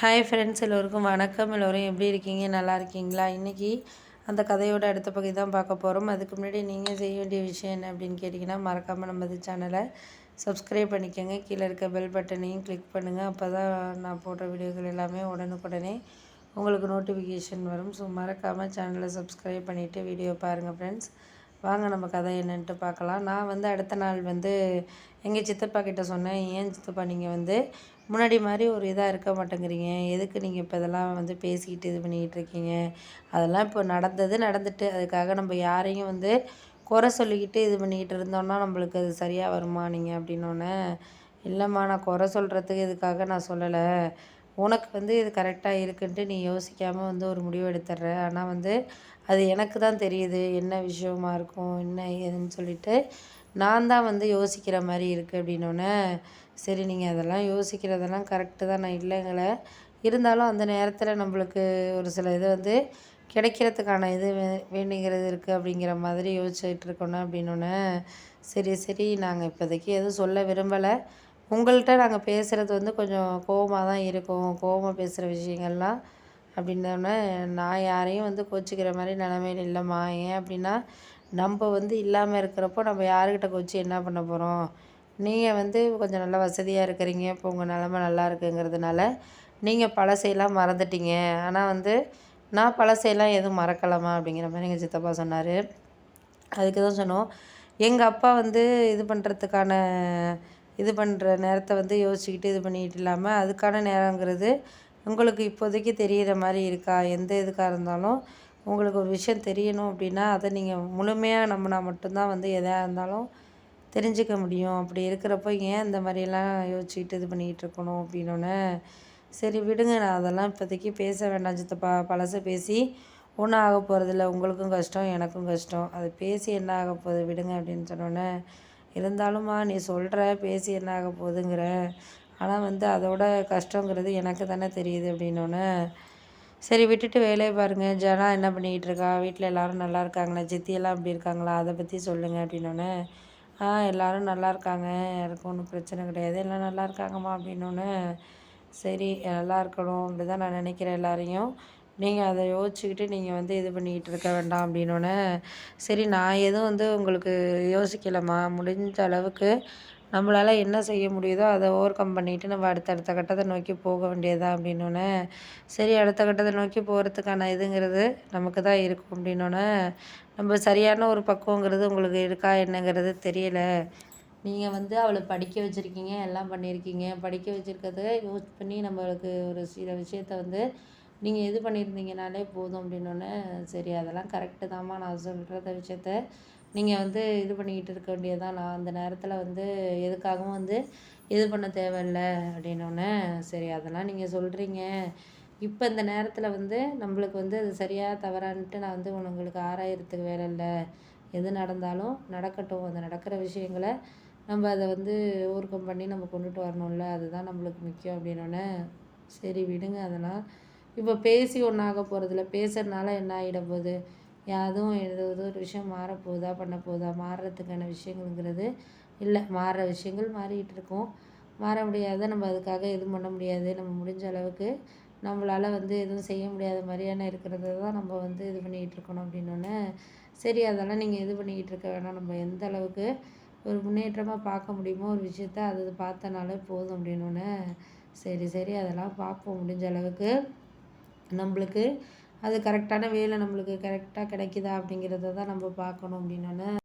Hi friends எல்லோருக்கும் வணக்கம். எல்லோரும் எப்படி இருக்கீங்க? நல்லா இருக்கீங்களா? இன்றைக்கி அந்த கதையோட அடுத்த பகுதி தான் பார்க்க போகிறோம் அதுக்கு முன்னாடி நீங்கள் செய்ய வேண்டிய விஷயம் என்ன அப்படின்னு கேட்டிங்கன்னா மறக்காமல் நம்ம சேனலை சப்ஸ்கிரைப் பண்ணிக்கோங்க. கீழே இருக்க பெல் பட்டனையும் கிளிக் பண்ணுங்கள் அப்போ தான் நான் போடுற வீடியோக்கள் எல்லாமே உடனுக்குடனே உங்களுக்கு நோட்டிஃபிகேஷன் வரும். ஸோ மறக்காமல் சேனலை சப்ஸ்கிரைப் பண்ணிவிட்டு வீடியோ பாருங்கள் ஃப்ரெண்ட்ஸ் வாங்க நம்ம கதை என்னன்ட்டு பார்க்கலாம். நான் வந்து அடுத்த நாள் வந்து எங்கள் சித்தப்பா கிட்ட சொன்னேன். ஏன் சித்தப்பா நீங்கள் வந்து முன்னாடி மாதிரி ஒரு இதாக இருக்க மாட்டேங்கிறீங்க. எதுக்கு நீங்கள் இப்போ இதெல்லாம் வந்து பேசிக்கிட்டு இது பண்ணிக்கிட்டு இருக்கீங்க? அதெல்லாம் இப்போ நடந்தது நடந்துட்டு அதுக்காக நம்ம யாரையும் வந்து குறை சொல்லிக்கிட்டு இது பண்ணிக்கிட்டு இருந்தோம்னா நம்மளுக்கு அது சரியாக வருமா நீங்கள் அப்படின்னோடனே இல்லைம்மா நான் குறை சொல்கிறதுக்கு இதுக்காக நான் சொல்லலை. உனக்கு வந்து இது கரெக்டாக இருக்குன்ட்டு நீ யோசிக்காமல் வந்து ஒரு முடிவு எடுத்துடுற. ஆனால் வந்து அது எனக்கு தான் தெரியுது. என்ன விஷயமா இருக்கும்? என்ன ஏதுன்னு சொல்லிட்டு நான் தான் வந்து யோசிக்கிற மாதிரி இருக்குது அப்படின்னோடனே சரி நீங்கள் அதெல்லாம் யோசிக்கிறதெல்லாம் கரெக்டு தான் நான் இல்லைங்களே. இருந்தாலும் அந்த நேரத்தில் நம்மளுக்கு ஒரு சில இது வந்து கிடைக்கிறதுக்கான இது வே வேண்டிங்கிறது இருக்குது அப்படிங்கிற மாதிரி யோசிச்சுட்டு இருக்கணும் அப்படின்னோடனே சரி சரி நாங்கள் இப்போதைக்கு எதுவும் சொல்ல விரும்பலை. உங்கள்கிட்ட நாங்கள் பேசுகிறது வந்து கொஞ்சம் கோவமாக தான் இருக்கும் கோவமாக பேசுகிற விஷயங்கள்லாம் அப்படின்னோடனே நான் யாரையும் வந்து கோச்சிக்கிற மாதிரி நிலமையில இல்லைம்மா. ஏன் அப்படின்னா நம்ம வந்து இல்லாமல் இருக்கிறப்போ நம்ம யாருக்கிட்ட கொச்சு என்ன பண்ண போகிறோம் நீங்கள் வந்து கொஞ்சம் நல்லா வசதியாக இருக்கிறீங்க. இப்போ உங்கள் நிலமை நல்லா இருக்குங்கிறதுனால நீங்கள் பழசையெல்லாம் மறந்துட்டீங்க. ஆனால் வந்து நான் பழசையெல்லாம் எதுவும் மறக்கலாமா அப்படிங்கிற மாதிரி எங்கள் சித்தப்பா சொன்னார். அதுக்கு தான் சொன்னோம். எங்கள் அப்பா வந்து இது பண்ணுறதுக்கான இது பண்ணுற நேரத்தை வந்து யோசிச்சுக்கிட்டு இது பண்ணிக்கிட்டு இல்லாமல் அதுக்கான நேரங்கிறது உங்களுக்கு இப்போதைக்கு தெரிகிற மாதிரி இருக்கா? எந்த இதுக்காக இருந்தாலும் உங்களுக்கு ஒரு விஷயம் தெரியணும் அப்படின்னா அதை நீங்கள் முழுமையாக நம்பினா மட்டும்தான் வந்து எதாக இருந்தாலும் தெரிஞ்சுக்க முடியும். அப்படி இருக்கிறப்போ ஏன் இந்த மாதிரியெல்லாம் யோசிச்சுக்கிட்டு இது பண்ணிக்கிட்டு இருக்கணும் அப்படின்னோடனே சரி விடுங்க நான் அதெல்லாம் இப்போதைக்கு பேச வேண்டாம் சித்தப்பா. பழசை பேசி ஒன்றும் ஆக போகிறதில்ல உங்களுக்கும் கஷ்டம் எனக்கும் கஷ்டம். அது பேசி என்ன ஆக போகுது விடுங்க அப்படின்னு சொன்னோன்னே இருந்தாலும்மா நீ சொல்கிற பேசி என்ன ஆக போகுதுங்கிற. ஆனால் வந்து அதோட கஷ்டங்கிறது எனக்கு தானே தெரியுது அப்படின்னோடனே சரி விட்டுட்டு வேலையை பாருங்கள் ஜனா என்ன பண்ணிக்கிட்டு இருக்கா? வீட்டில் எல்லோரும் நல்லா இருக்காங்களா? சித்தியெல்லாம் அப்படி இருக்காங்களா? அதை பற்றி சொல்லுங்கள் அப்படின்னோடனே ஆ எல்லோரும் நல்லா இருக்காங்க. எனக்கு ஒன்றும் பிரச்சனை கிடையாது. எல்லாம் நல்லா இருக்காங்கம்மா அப்படின்னோடனே சரி நல்லா இருக்கணும். அப்படி தான் நான் நினைக்கிறேன் எல்லாரையும். நீங்கள் அதை யோசிச்சுக்கிட்டு நீங்கள் வந்து இது பண்ணிக்கிட்டு இருக்க வேண்டாம் அப்படின்னோடனே சரி நான் எதுவும் வந்து உங்களுக்கு யோசிக்கலம்மா. முடிஞ்ச அளவுக்கு நம்மளால் என்ன செய்ய முடியுதோ அதை ஓவர் கம் பண்ணிவிட்டு நம்ம அடுத்த அடுத்த கட்டத்தை நோக்கி போக வேண்டியதா அப்படின்னோடனே சரி அடுத்த கட்டத்தை நோக்கி போகிறதுக்கான இதுங்கிறது நமக்கு தான் இருக்கும் அப்படின்னோடனே நம்ம சரியான ஒரு பக்குவங்கிறது உங்களுக்கு இருக்கா என்னங்கிறது தெரியலை. நீங்கள் வந்து அவளை படிக்க வச்சுருக்கீங்க எல்லாம் பண்ணியிருக்கீங்க. படிக்க வச்சுருக்கத யூஸ் பண்ணி நம்மளுக்கு ஒரு சில விஷயத்த வந்து நீங்கள் இது பண்ணியிருந்தீங்கனாலே போதும் அப்படின்னோடனே சரி அதெல்லாம் கரெக்டு தாம்மா நான் சொல்கிறத விஷயத்த நீங்கள் வந்து இது பண்ணிக்கிட்டு இருக்க வேண்டியதுதான். நான் அந்த நேரத்தில் வந்து எதுக்காகவும் வந்து இது பண்ண தேவையில்ல அப்படின்னோடனே சரி அதெல்லாம் நீங்கள் சொல்கிறீங்க இப்போ இந்த நேரத்தில் வந்து நம்மளுக்கு வந்து அது சரியாக தவறான்ட்டு நான் வந்து உங்களுக்கு ஆராயறதுக்கு வேலை இல்லை. எது நடந்தாலும் நடக்கட்டும். அது நடக்கிற விஷயங்களை நம்ம அதை வந்து ஊர்க்கம் பண்ணி நம்ம கொண்டுட்டு வரணும்ல. அதுதான் நம்மளுக்கு முக்கியம் அப்படின்னோடனே சரி விடுங்க அதெல்லாம். இப்போ பேசி ஒன்றாக போகிறதில்ல பேசுகிறதுனால என்ன ஆகிட போகுது? அதுவும் ஏதோ ஒரு விஷயம் மாறப்போகுதா பண்ண போகுதா மாறுறதுக்கான விஷயங்கள்ங்கிறது இல்லை. மாறுற விஷயங்கள் மாறிக்கிட்டு இருக்கும். மாற முடியாத நம்ம அதுக்காக எதுவும் பண்ண முடியாது. நம்ம முடிஞ்ச அளவுக்கு நம்மளால் வந்து எதுவும் செய்ய முடியாத மாதிரியான இருக்கிறத தான் நம்ம வந்து இது பண்ணிக்கிட்டு இருக்கணும் அப்படின்னோடனே சரி அதெல்லாம் நீங்கள் இது பண்ணிக்கிட்டு இருக்க வேணாம். நம்ம எந்த அளவுக்கு ஒரு முன்னேற்றமாக பார்க்க முடியுமோ ஒரு விஷயத்த அது பார்த்தனாலே போதும் அப்படின்னோடனே சரி சரி அதெல்லாம் பார்ப்போம். முடிஞ்ச அளவுக்கு நம்மளுக்கு அது கரெக்டான வேலை நம்மளுக்கு கரெக்டாக கிடைக்கிதா அப்படிங்கிறத தான் நம்ம பார்க்கணும் அப்படின்னோன்னே